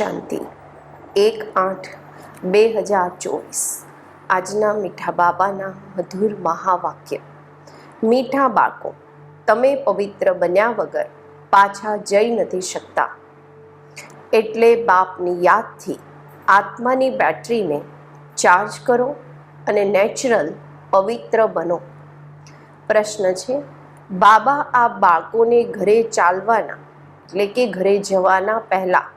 શાંતિ. એક આઠ બે હજાર ચોવીસ. આજના મીઠા બાબાના મધુર મહાવાક્ય. મીઠા બાળકો, તમે પવિત્ર બન્યા વગર પાછા જઈ નથી શકતા. એટલે બાપની યાદથી આત્માની બેટરીને ચાર્જ કરો અને નેચરલ પવિત્ર બનો. પ્રશ્ન છે, બાબા આ બાળકોને ઘરે ચાલવાના, એટલે કે ઘરે જવાના પહેલા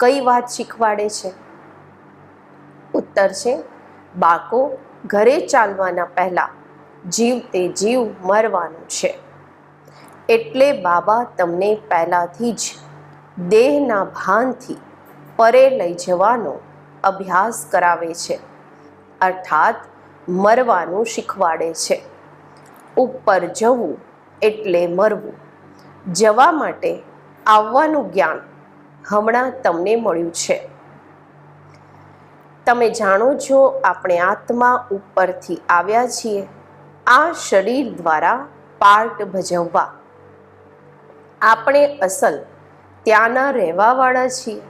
કઈ વાત શીખવાડે છે? ઉત્તર છે, બાળકો, ઘરે ચાલવાના પહેલા જીવ તે જીવ મરવાનું છે. એટલે બાબા તમને પહેલાથી જ દેહના ભાનથી પરે લઈ જવાનો અભ્યાસ કરાવે છે. અર્થાત, મરવાનું શીખવાડે છે. ઉપર જવું એટલે મરવું. જવા માટે આવવાનું જ્ઞાન હમણાં તમને મળ્યું છે. તમે જાણો છો આપણે આત્મા ઉપરથી આવ્યા છીએ. આ શરીર દ્વારા પાર્ટ ભજવવા. આપણે અસલ ત્યાંના રહેવાવાળા છીએ.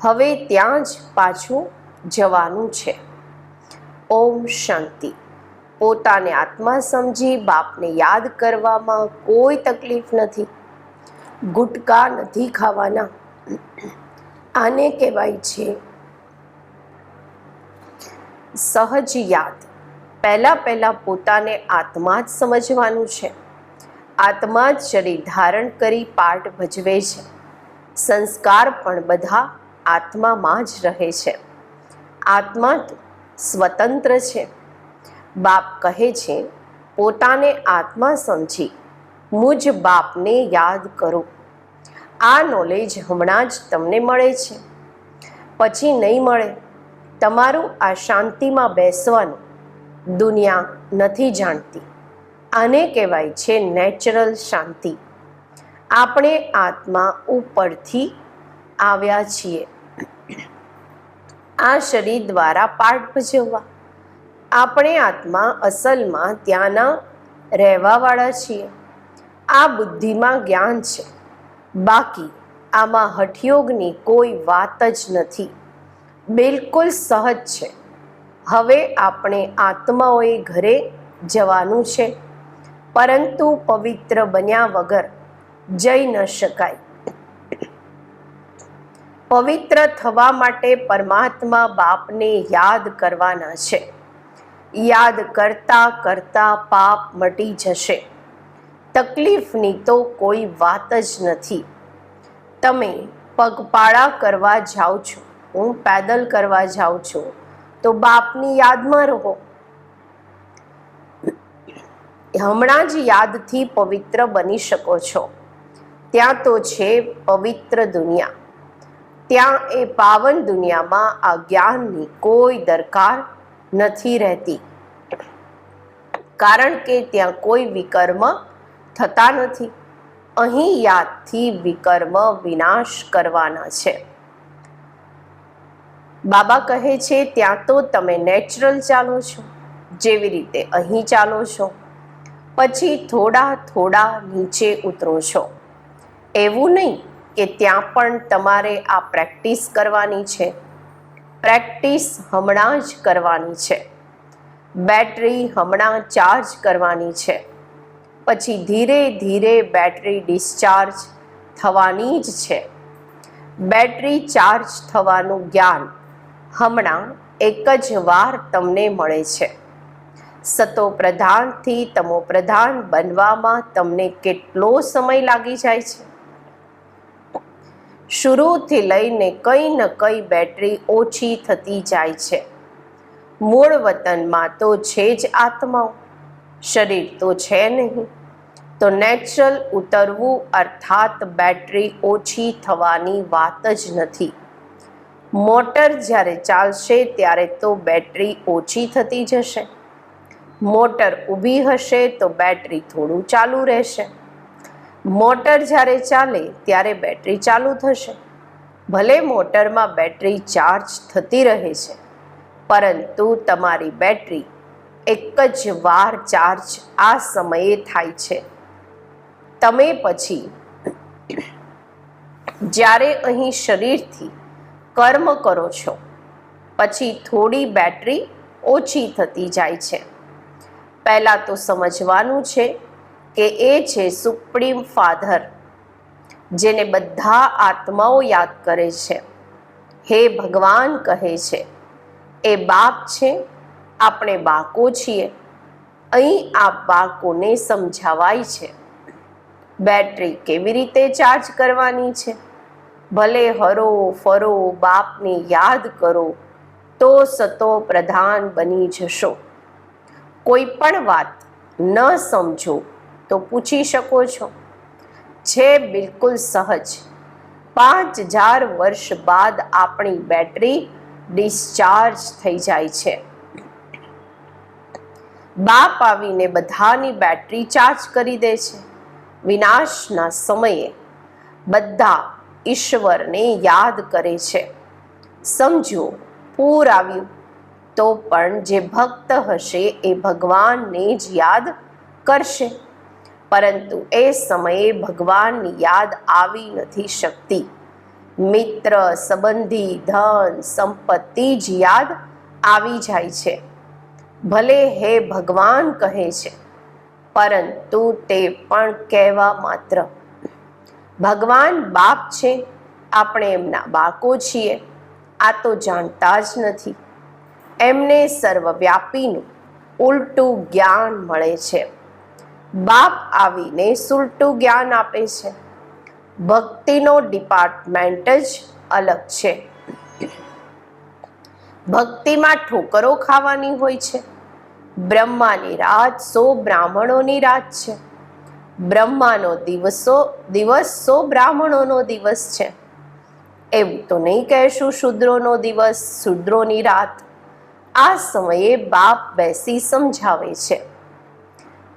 હવે ત્યાં જ પાછું જવાનું છે. ઓમ શાંતિ. પોતાને આત્મા સમજી બાપને યાદ કરવામાં કોઈ તકલીફ નથી. ગુટકા નથી ખાવાના. આને કહેવાય છે સહજ યાદ પહેલાં પહેલાં પોતાને આત્મા જ સમજવાનું છે. આત્મા જ શરીર ધારણ કરી પાઠ ભજવે છે. સંસ્કાર પણ બધા આત્મામાં જ રહે છે. આત્મા સ્વતંત્ર છે. બાપ કહે છે, પોતાને આત્મા સમજી, મુજ બાપને યાદ કરો. આ નોલેજ હમણાં જ તમને મળે છે. પછી નહીં મળે, તમારું આ શાંતિમાં બેસવાનું દુનિયા નથી જાણતી. આને કહેવાય છે નેચરલ શાંતિ. આપણે આત્મા ઉપરથી આવ્યા છીએ. આ શરીર દ્વારા પાઠ ભજવવા. આપણે આત્મા અસલમાં ત્યાંના રહેવાવાળા છીએ. આ બુદ્ધિમાં જ્ઞાન છે. બાકી આમાં હઠયોગની કોઈ વાત જ નથી. બિલકુલ સહજ છે. હવે આપણે આત્માઓએ ઘરે જવાનું છે. પરંતુ પવિત્ર બન્યા વગર જઈ ન શકાય. પવિત્ર થવા માટે પરમાત્મા બાપને યાદ કરવાના છે. યાદ કરતા કરતા પાપ મટી જશે. તકલીફની તો કોઈ વાત જ નથી. તમે પગપાળા કરવા જાઓ છો, હું પેદલ કરવા જાઉં છું, તો બાપની યાદમાં રહો. હમણાં જ યાદથી પવિત્ર બની શકો છો. ત્યાં તો છે પવિત્ર દુનિયા. ત્યાં એ પાવન દુનિયામાં આ જ્ઞાનની કોઈ દરકાર નથી રહેતી. કારણ કે ત્યાં કોઈ વિકર્મ થતા નથી. અહીં યાદથી વિકર્મ વિનાશ કરવાના છે. બાબા કહે છે, ત્યાં તો તમે નેચરલ ચાલો છો, જેવી રીતે અહીં ચાલો છો. પછી થોડા થોડા નીચે ઉતરો છો. એવું નહીં કે ત્યાં પણ તમારે આ પ્રેક્ટિસ કરવાની છે. પ્રેક્ટિસ હમણાં જ કરવાની છે. બેટરી હમણાં ચાર્જ કરવાની છે. પછી ધીરે ધીરે બેટરી ડિસ્ચાર્જ થવાની જ છે. બેટરી ચાર્જ થવાનું જ્ઞાન હમણાં એક જ વાર તમને મળે છે. સતો પ્રધાનથી તમો પ્રધાન બનવામાં તમને કેટલો સમય લાગી જાય છે? શરૂથી લઈને કંઈ ન કંઈ બેટરી ઓછી થતી જાય છે. મૂળ વતનમાં તો છે જ આત્માઓ, શરીર તો છે નહીં. તો નેચરલ ઉતરવું અર્થાત બેટરી ઓછી થવાની વાત જ નથી. મોટર જ્યારે ચાલશે ત્યારે તો બેટરી ઓછી થતી જશે. મોટર ઊભી હશે તો બેટરી થોડું ચાલુ રહેશે. મોટર જ્યારે ચાલે ત્યારે બેટરી ચાલુ થશે. ભલે મોટરમાં બેટરી ચાર્જ થતી રહે છે, પરંતુ તમારી બેટરી એક જ વાર ચાર્જ આ સમયે થાય છે. તમે પછી જ્યારે અહીં શરીરથી કર્મ કરો છો, પછી થોડી બેટરી ઓછી થતી જાય છે. પહેલાં તો સમજવાનું છે કે એ છે સુપ્રીમ ફાધર જેને બધા આત્માઓ યાદ કરે છે. હે ભગવાન કહે છે, એ બાપ છે, આપણે બાળકો છીએ. અહીં આ બાળકોને સમજાવાય છે. બેટરી કેવી રીતે ચાર્જ કરવાની છે? ભલે હરો, ફરો, બાપને યાદ કરો, તો સતો પ્રધાન બની જશો. કોઈ પણ વાત ન સમજો તો પૂછી શકો છો. છે બિલકુલ સહજ. પાંચ હજાર વર્ષ બાદ આપણી બેટરી ડિસ્ચાર્જ થઈ જાય છે. બાપ આવીને બધાની બેટરી ચાર્જ કરી દે છે. વિનાશના સમયે બધા ઈશ્વરને યાદ કરે છે. સમજો, પૂર આવ્યું, તો પણ જે ભક્ત હશે એ ભગવાનને જ યાદ કરશે. પરંતુ એ સમયે ભગવાનની યાદ આવી નથી શકતી. મિત્ર, સંબંધી, ધન, સંપત્તિ જ યાદ આવી જાય છે. ભલે હે ભગવાન કહે છે પરંતુ તે પણ કહેવા માત્ર. ભગવાન બાપ છે, આપણે એમના બાળકો છીએ, આ તો જાણતા જ નથી. એમને સર્વવ્યાપીનું ઉલટું જ્ઞાન મળે છે. બાપ આવીને સુલટું જ્ઞાન આપે છે. ભક્તિનો ડિપાર્ટમેન્ટ જ અલગ છે. ભક્તિમાં ઠોકરો ખાવાની હોય છે. બ્રહ્માની રાત સો બ્રાહ્મણોની રાત છે. બ્રહ્માનો દિવસો, દિવસ સો બ્રાહ્મણોનો દિવસ છે. એવું તો નહીં કહેશું શૂદ્રોનો દિવસ, શૂદ્રોની રાત. આ સમયે બાપ બેસી સમજાવે છે.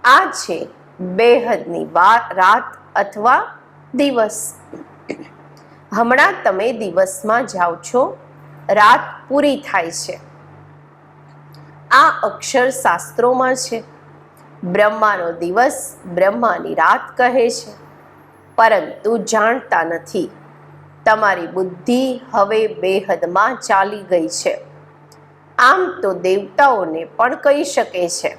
આ છે બેહદની રાત અથવા દિવસ. હમણાં તમે દિવસમાં જાઓ છો, રાત પૂરી થાય છે. આ અક્ષર શાસ્ત્રોમાં છે. બ્રહ્માનો દિવસ બ્રહ્માની રાત કહે છે. પરંતુ જાણતા નથી. તમારી બુદ્ધિ હવે બેહદમાં ચાલી ગઈ છે. આમ તો દેવતાઓને પણ કહી શકે છે.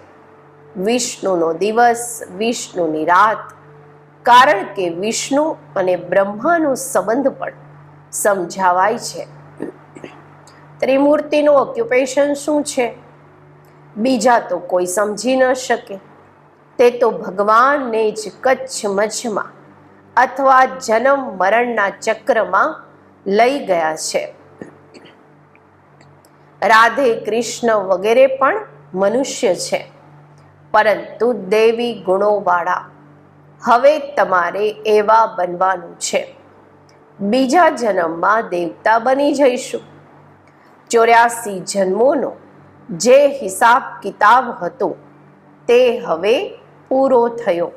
વિષ્ણુનો દિવસ, વિષ્ણુની રાત. કારણ કે વિષ્ણુ અને બ્રહ્માનો સંબંધ પણ સમજાવાય છે. ત્રિમૂર્તિનું ઓક્યુપેશન શું છે? બીજા તો કોઈ સમજી ન શકે. તે તો ભગવાનને જ કચ્છ મચ્છમાં અથવા જન્મ મરણના ચક્રમાં લઈ ગયા છે. રાધે કૃષ્ણ વગેરે પણ મનુષ્ય છે. પરંતુ દેવી ગુણોવાળા, હવે તમારે એવા બનવાનું છે. બીજા જન્મમાં દેવતા બની જઈશું. ચોર્યાસી જન્મોનો જે હિસાબ કિતાબ હતો તે હવે પૂરો થયો.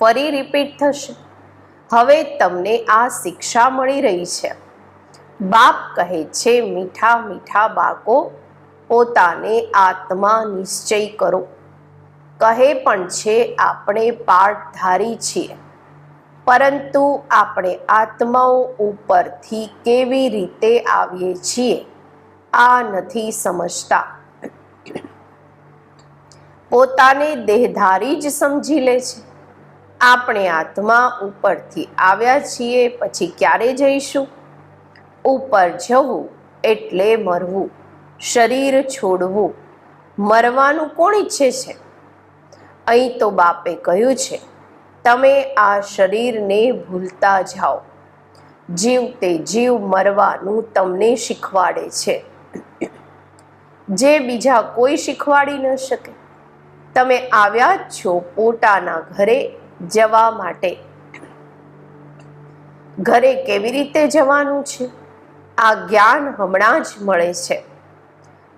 ફરી રિપીટ થશે. હવે તમને આ શિક્ષા મળી રહી છે. બાપ કહે છે, મીઠા મીઠા બાળકો, પોતાને આત્મા નિશ્ચય કરો. કહે પણ છે, આપણે પાઠધારી છીએ. પરંતુ આપણે આત્માઓ ઉપરથી કેવી રીતે આવીએ છીએ? આ નથી સમજતા. પોતાને દેહધારી જ સમજી લે છે. આપણે આત્મા ઉપરથી આવ્યા છીએ, પછી ક્યારે જઈશું? ઉપર જવું એટલે મરવું, શરીર છોડવું, મરવાનું કોણ ઈચ્છે છે? અહીં તો બાપે કહ્યું છે, તમે આ શરીરને ભૂલતા જાઓ. જીવ તે જીવ મરવાનું તમને શીખવાડે છે. જે બીજા કોઈ શીખવાડી ન શકે. તમે આવ્યા છો પોતાના ઘરે જવા માટે. ઘરે કેવી રીતે જવાનું છે? આ જ્ઞાન હમણાં જ મળે છે.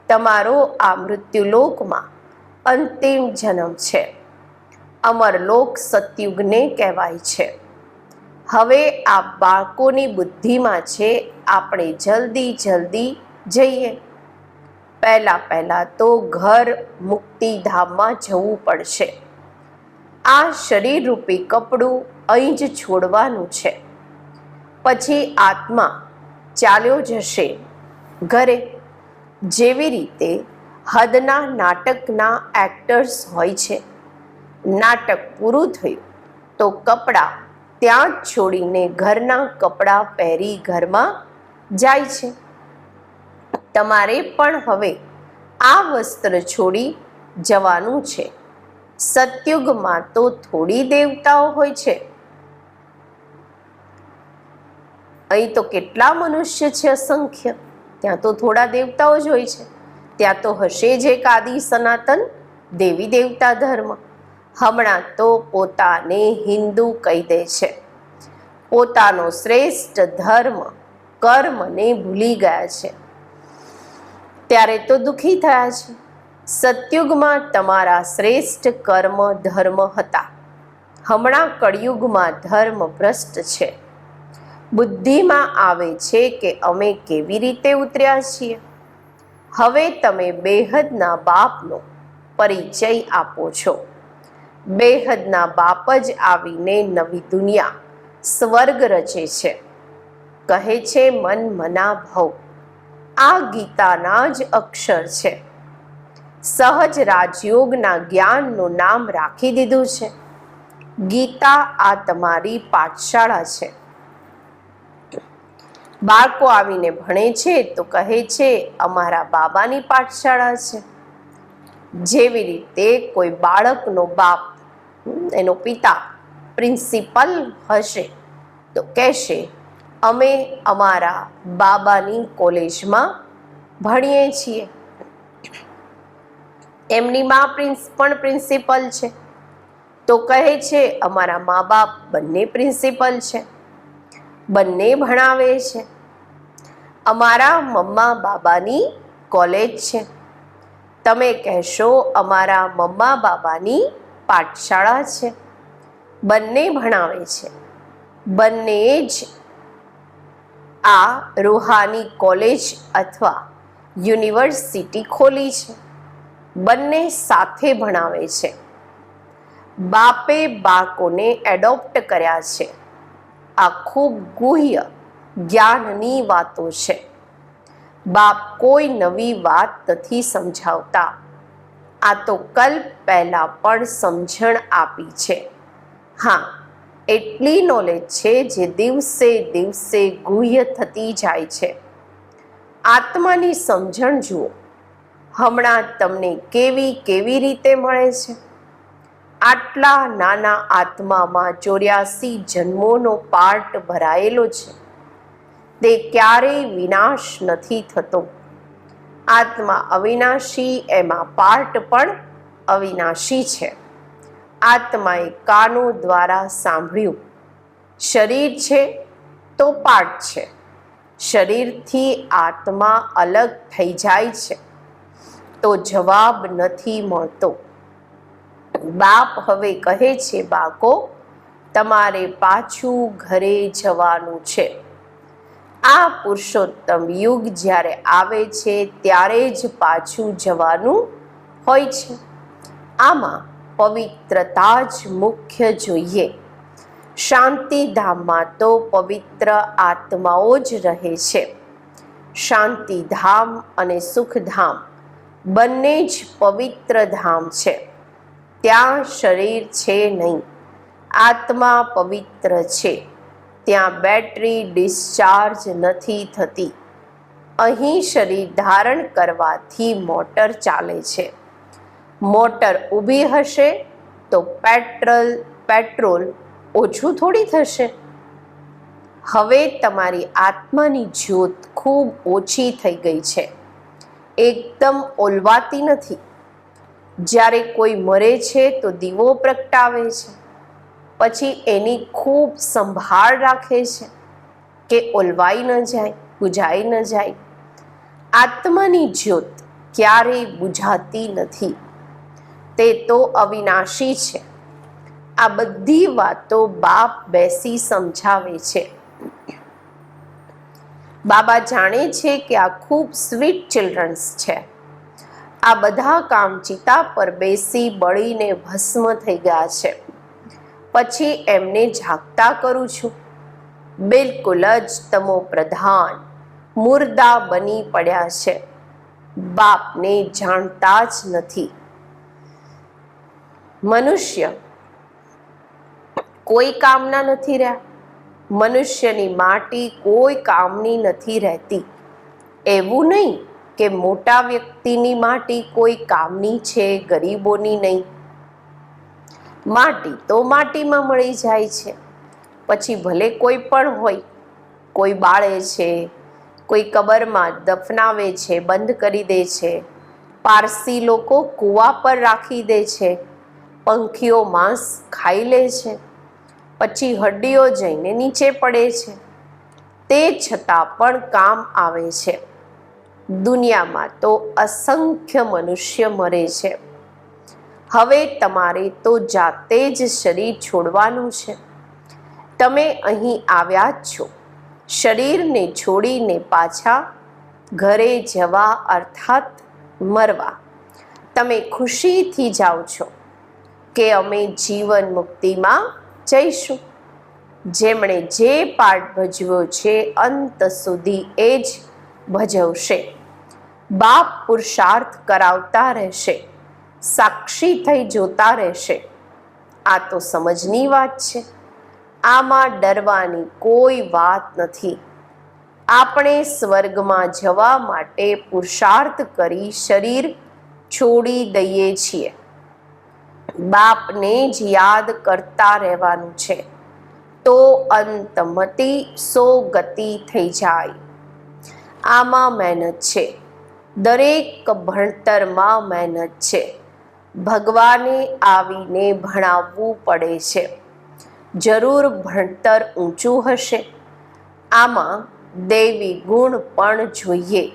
તમારો આ મૃત્યુલોકમાં અંતિમ જન્મ છે. અમરલોક સતયુગને કહેવાય છે. હવે આ બાળકોની બુદ્ધિમાં છે, આપણે જલ્દી જલ્દી જઈએ. પહેલાં પહેલાં તો ઘર મુક્તિધામમાં જવું પડશે. આ શરીરરૂપી કપડું અહીં જ છોડવાનું છે. પછી આત્મા ચાલ્યો જશે ઘરે. જેવી રીતે હદના નાટકના એક્ટર્સ હોય છે. નાટક પૂરું થયું તો કપડાં ત્યાં જ છોડીને ઘરના કપડાં પહેરી ઘરમાં જાય છે. તમારે પણ હવે આ વસ્ત્ર છોડી જવાનું છે. સતયુગમાં તો થોડી દેવતાઓ હોય છે. અહીં તો કેટલા મનુષ્ય છે અસંખ્ય. ત્યાં તો થોડા દેવતાઓ જ હોય છે. ત્યાં તો હશે જ એક આદિ સનાતન દેવી દેવતા ધર્મ. હમણાં તો પોતાને હિન્દુ કહી દે છે. પોતાનો શ્રેષ્ઠ ધર્મ કર્મને ભૂલી ગયા છે. ત્યારે તો દુઃખી થયા છે. સતયુગમાં તમારા શ્રેષ્ઠ કર્મ ધર્મ હતા. હમણાં કળિયુગમાં ધર્મ ભ્રષ્ટ છે. બુદ્ધિમાં આવે છે કે અમે કેવી રીતે ઉતર્યા છીએ? હવે તમે બેહદના બાપનો પરિચય આપો છો. બેહદના બાપ જ આવીને નવી દુનિયા સ્વર્ગ રચે છે. કહે છે મન મના ભવ. આ ગીતાના જ અક્ષર છે. સહજ રાજયોગના જ્ઞાનનું નામ રાખી દીધું છે. ગીતા આ તમારી પાઠશાળા છે. બાળકો આવીને ભણે છે તો કહે છે, અમારા બાબાની પાઠશાળા છે. જેવી રીતે કોઈ બાળકનો બાપ, એનો પિતા, પ્રિન્સિપલ હશે તો કહેશે અમે અમારા બાબાની કોલેજમાં ભણીએ છીએ. એમની મા પ્રિન્સ, પણ પ્રિન્સિપલ છે. તો કહે છે, અમારા મા બાપ બંને પ્રિન્સિપલ છે. બંને ભણાવે છે. અમારા મમ્મા બાબાની કોલેજ છે. તમે કહેશો, અમારા મમ્મા બાબાની પાઠશાળા છે. બંને ભણાવે છે. બંને જ આ રૂહાની કોલેજ અથવા યુનિવર્સિટી ખોલી છે. બંને સાથે ભણાવે છે. બાપે બાળકોને એડોપ્ટ કર્યા છે. આ ખૂબ ગુહ્ય જ્ઞાનની વાતો છે. બાપ કોઈ નવી વાત નથી સમજાવતા. આ તો કલ્પ પહેલાં પણ સમજણ આપી છે. હા એટલી નોલેજ છે જે દિવસે દિવસે ગુહ્ય થતી જાય છે. આત્માની સમજણ જુઓ. હમણાં તમને કેવી કેવી રીતે મળે છે? આટલા નાના આત્મામાં ચોર્યાસી જન્મોનો પાર્ટ ભરાયેલો છે. તે ક્યારેય વિનાશ નથી થતો. આત્મા અવિનાશી, એમાં પાર્ટ પણ અવિનાશી છે. આત્માએ કાનો દ્વારા સાંભળ્યું. શરીર છે તો પાઠ છે. શરીરથી આત્મા અલગ થઈ જાય છે. તો જવાબ નથી મળતો. બાપ હવે કહે છે બાકો તમારે પાછું ઘરે જવાનું છે. આ પુરુષોત્તમ યુગ જ્યારે આવે છે, ત્યારે જ પાછું જવાનું હોય છે. આમાં પવિત્રતા જ મુખ્ય જોઈએ. શાંતિધામમાં તો પવિત્ર આત્માઓ જ રહે છે. શાંતિધામ અને સુખધામ બંને જ પવિત્ર ધામ છે. ત્યાં શરીર છે નહીં, આત્મા પવિત્ર છે. ત્યાં બેટરી ડિસ્ચાર્જ નથી થતી. અહીં શરીર ધારણ કરવાથી મોટર ચાલે છે. મોટર ઊભી હશે તો પેટ્રોલ પેટ્રોલ ઓછું થોડી થશે. હવે તમારી આત્માની જ્યોત ખૂબ ઓછી થઈ ગઈ છે. એકદમ ઓલવાતી નથી. જ્યારે કોઈ મરે છે તો દીવો પ્રગટાવે છે. પછી એની ખૂબ સંભાળ રાખે છે કે ઓલવાઈ ન જાય, બુઝાઈ ન જાય. આત્માની જ્યોત ક્યારેય બુઝાતી નથી. તે તો અવિનાશી છે. આ બધી વાતો બાપ બેસી સમજાવે છે. બાબા જાણે છે કે આ ખૂબ સ્વીટ ચિલ્ડ્રન્સ છે. આ બધા કામ ચિતા પર બેસી બળીને ભસ્મ થઈ ગયા છે. પછી એમને જાગતા કરું છું. બિલકુલ જ તમો પ્રધાન મુર્દા બની પડ્યા છે. બાપને જાણતા જ નથી. મનુષ્ય કોઈ કામના નથી રહ્યા. મનુષ્યની માટી કોઈ કામની નથી રહેતી. એવું નહીં કે મોટા વ્યક્તિની માટી કોઈ કામની છે, ગરીબોની નહીં. માટી તો માટીમાં મળી જાય છે. પછી ભલે કોઈ પણ હોય, કોઈ બાળે છે, કોઈ કબરમાં દફનાવે છે, બંધ કરી દે છે, પારસી લોકો કૂવા પર રાખી દે છે પંખીઓ માંસ ખાઈ લે છે. પછી હડ્ડીઓ જઈને નીચે પડે છે. તે છતાં પણ કામ આવે છે. દુનિયામાં તો અસંખ્ય મનુષ્ય મરે છે. હવે તમારે તો જાતે જ શરીર છોડવાનું છે. તમે અહીં આવ્યા જ છો. શરીરને છોડીને પાછા ઘરે જવા અર્થાત મરવા. તમે ખુશીથી જાઓ છો. કે અમે જીવન મુક્તિમાં જઈશું. જેમણે જે પાઠ ભજવ્યો છે, અંત સુધી એ જ ભજવશે. બાપ પુરુષાર્થ કરાવતા રહેશે, સાક્ષી થઈ જોતા રહેશે. આ તો સમજની વાત છે. આમાં ડરવાની કોઈ વાત નથી. આપણે સ્વર્ગમાં જવા માટે પુરુષાર્થ કરી શરીર છોડી દઈએ છીએ. બાપને જ યાદ કરતા રહેવાનું છે. તો અંતમતી સો ગતિ થઈ જાય. આમાં મહેનત છે. દરેક ભણતરમાં મહેનત છે. ભગવાને આવીને ભણાવવું પડે છે. જરૂર ભણતર ઊંચું હશે. આમાં દેવી ગુણ પણ જોઈએ.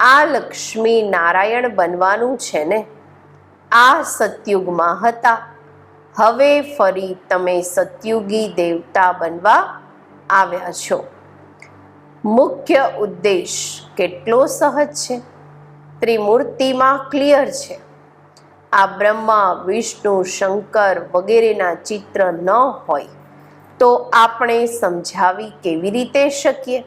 આ લક્ષ્મી નારાયણ બનવાનું છે ને? આ સતયુગમાં હતા. હવે ફરી તમે સતયુગી દેવતા બનવા આવ્યા છો. મુખ્ય ઉદ્દેશ કેટલો સહજ છે? ત્રિમૂર્તિમાં ક્લિયર છે. આ બ્રહ્મા, વિષ્ણુ, શંકર વગેરેના ચિત્ર ન હોય તો આપણે સમજાવી કેવી રીતે શકીએ?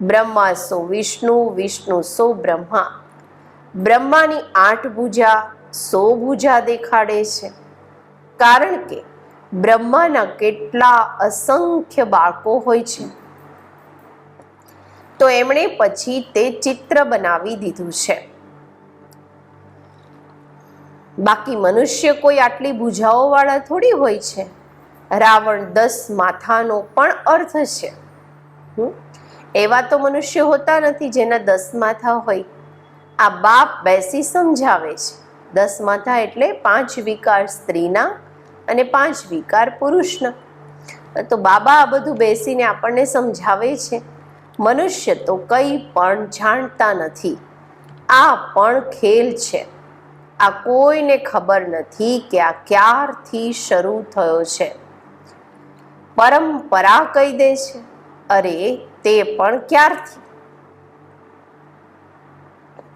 બ્રહ્મા સો વિષ્ણુ વિષ્ણુ સો બ્રહ્મા? બ્રહ્માની આઠ ભુજા સો ભુજા દેખાડે છે. કારણ કે બ્રહ્માના કેટલા અસંખ્ય બાળકો હોય છે. તો એમણે પછી તે ચિત્ર બનાવી દીધું છે. બાકી મનુષ્ય કોઈ આટલી ભુજાઓ વાળા થોડી હોય છે. રાવણ દસ માથાનો પણ અર્થ છે? એવા તો મનુષ્ય હોતા નથી જેના દસ માથા હોય. આ બાપ બેસી સમજાવે છે. દસ માથા એટલે પાંચ વિકાર સ્ત્રીના અને પાંચ વિકાર પુરુષના. તો બાબા આ બધું બેસીને આપણને સમજાવે છે. મનુષ્ય તો કંઈ પણ જાણતા નથી. આ પણ ખેલ છે. આ કોઈને ખબર નથી કે આ ક્યારથી શરૂ થયો છે. પરંપરા કહી દે છે. અરે, તે પણ ક્યારથી?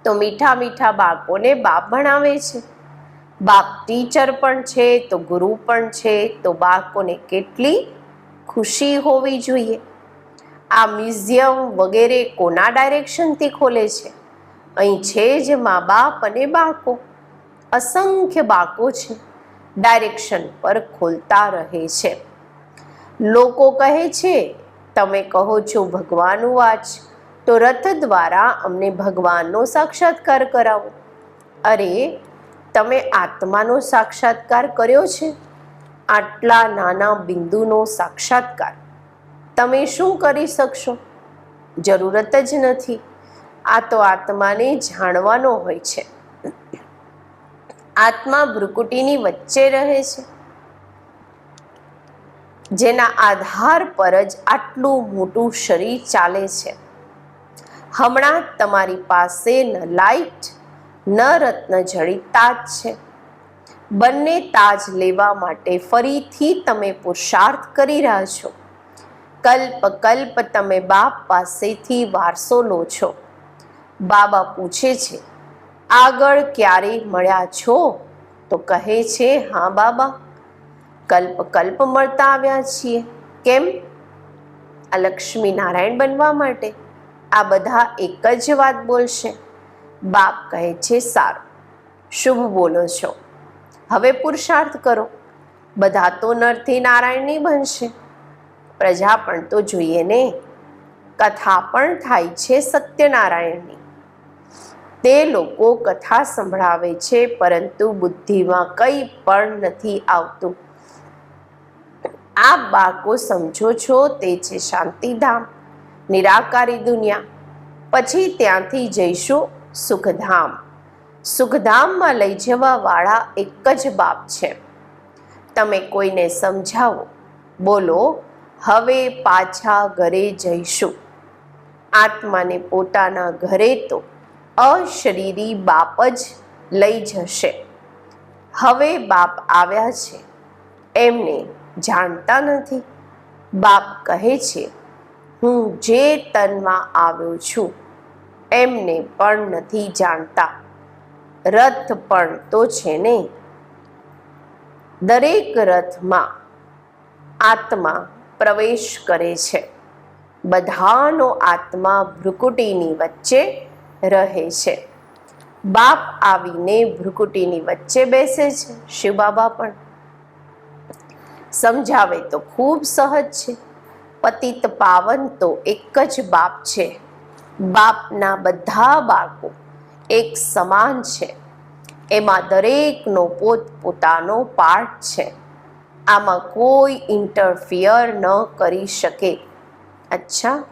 તો મીઠા મીઠા બાળકોને બાપ ભણાવે છે. બાપ ટીચર પણ છે, તો ગુરુ પણ છે, તો બાળકોને કેટલી ખુશી હોવી જોઈએ. આ મ્યુઝિયમ વગેરે કોના ડાયરેક્શનથી ખોલે છે? અહીં છે જ મા બાપ અને બાળકો. અસંખ્ય બાળકો છે. ડાયરેક્શન પર ખોલતા રહે છે. લોકો કહે છે, તમે કહો છો ભગવાનનું વાચ. તો રથ દ્વારા અમને ભગવાનનો સાક્ષાત્કાર કરાવો. અરે, તમે આત્માનો સાક્ષાત્કાર કર્યો છે? આટલા નાના બિંદુનો સાક્ષાત્કાર તમે શું કરી શકશો? જરૂરત જ નથી. આ તો આત્માને જાણવાનો હોય છે. આત્મા ભ્રુકુટીની વચ્ચે રહે છે. જેના આધાર પર જ આટલું મોટું શરીર ચાલે છે. હમણાં તમારી પાસે ન લાઈટ, ન રત્ન જડિત તાજ છે. બંને તાજ લેવા માટે ફરીથી તમે પુરુષાર્થ કરી રહ્યા છો. કલ્પ કલ્પ તમે બાપ પાસેથી વારસો લો છો. બાબા પૂછે છે, આગળ ક્યારે મળ્યા છો? તો કહે છે, હા બાબા, કલ્પ કલ્પ મળતા આવ્યા છીએ. કેમ? આ લક્ષ્મી નારાયણ બનવા માટે. આ બધા એક જ વાત બોલશે. બાપ કહે છે, સારું, શુભ બોલો છો. હવે પુરુષાર્થ કરો. બધા તો નરથી નારાયણ નહીં બનશે. પ્રજા પણ તો જોઈએ ને. કથા પણ થાય છે સત્યનારાયણની. તે લોકો કથા સંભળાવે છે, પરંતુ બુદ્ધિમાં કંઈ પણ નથી આવતું. આ બાળકો સમજો છો, તે છે શાંતિધામ. નિરાકારી દુનિયા. પછી ત્યાંથી જઈશું સુખધામ. સુખધામમાં લઈ જવાવાળા એક જ બાપ છે. તમે કોઈને સમજાવો, બોલો, હવે પાછા ઘરે જઈશું. આત્માને પોતાના ઘરે તો અશરીરી બાપ જ લઈ જશે. હવે બાપ આવ્યા છે. એમને જાણતા નથી. બાપ કહે છે હું જે તનમાં આવ્યો છું, એમને પણ નથી જાણતા. રથ પણ તો છે ને? દરેક રથમાં આત્મા પ્રવેશ કરે છે. બધાનો આત્મા ભ્રુકુટીની વચ્ચે રહે છે. બાપ આવીને ભ્રુકુટીની વચ્ચે બેસે છે. શિવ બાબા પણ. સમજાવે તો ખૂબ સહજ છે. પતિત પાવન તો એક જ બાપ છે. બાપના બધા બાળકો એક સમાન છે. એમાં દરેકનો પોત પોતાનો પાર્ટ છે. આમાં કોઈ ઇન્ટરફિયર ન કરી શકે. અચ્છા,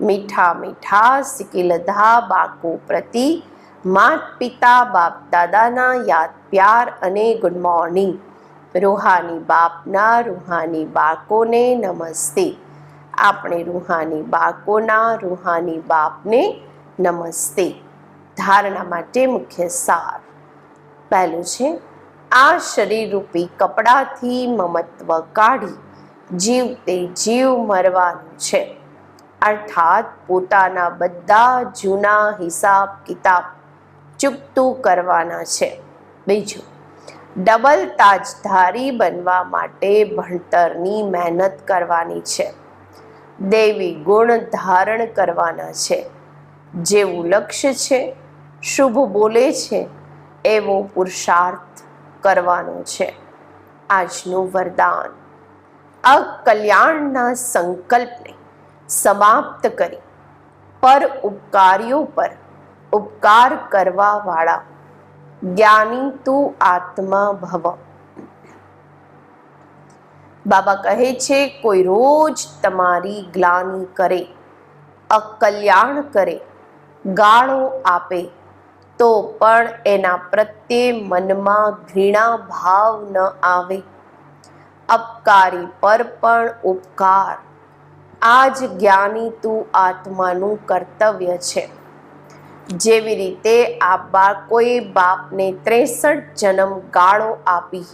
મીઠા મીઠા સિકિલધા બાળકો પ્રતિ માત પિતા બાપ દાદાના યાદ પ્યાર અને ગુડ મોર્નિંગ રૂહાની બાપના રૂહાની બાળકોને નમસ્તે. આપણે રૂહાની બાકોના રૂહાની બાપને નમસ્તે. ધારણા માટે મુખ્ય સાર. પહેલું છે, આ શરીરરૂપી કપડાથી મમત્વ કાઢી જીવ તે જીવ મરવાનું છે. અર્થાત પોતાના બધા જૂના હિસાબ કિતાબ ચૂકતું કરવાના છે. બીજું, ડબલ તાજધારી બનવા માટે ભણતરની મહેનત કરવાની છે. દેવી ગુણ ધારણ કરવાના છે. જેવું લક્ષ્ય છે, શુભ બોલે છે, એવો પુરુષાર્થ કરવાનો છે. આજનું વરદાન અકલ્યાણના સંકલ્પને સમાપ્ત કરી, પર ઉપકારીઓ પર ઉપકાર કરવાવાળા, જ્ઞાની તું આત્મા ભવ. બાબા કહે છે, કોઈ રોજ તમારી ગ્લાની કરે, અકલ્યાણ કરે, ગાળો આપે, તો પણ એના પ્રત્યે મનમાં ઘૃણા ભાવ ન આવે. અપકારી પર પણ ઉપકાર. આ જ જ્ઞાની તું આત્માનું કર્તવ્ય છે. જેવી રીતે આ બાળકોએ બાપને ત્રેસઠ જન્મ ગાળો આપી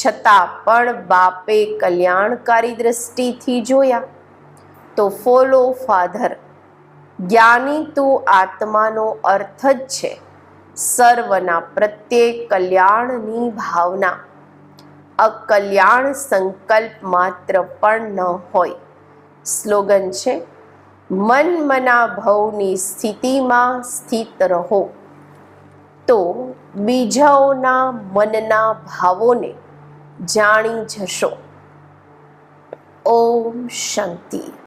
છતાં પણ બાપે કલ્યાણકારી દ્રષ્ટિથી જોયા તો ફોલો ફાધર, જ્ઞાની તું આત્માનો અર્થ જ છે સર્વના પ્રત્યે કલ્યાણની ભાવના. અકલ્યાણ સંકલ્પ માત્ર પણ ન હોય. સ્લોગન છે મન મના ભવની સ્થિતિમાં સ્થિત રહો. તો બીજાઓના મનના ભાવોને જાણી જશો. ઓમ શાંતિ.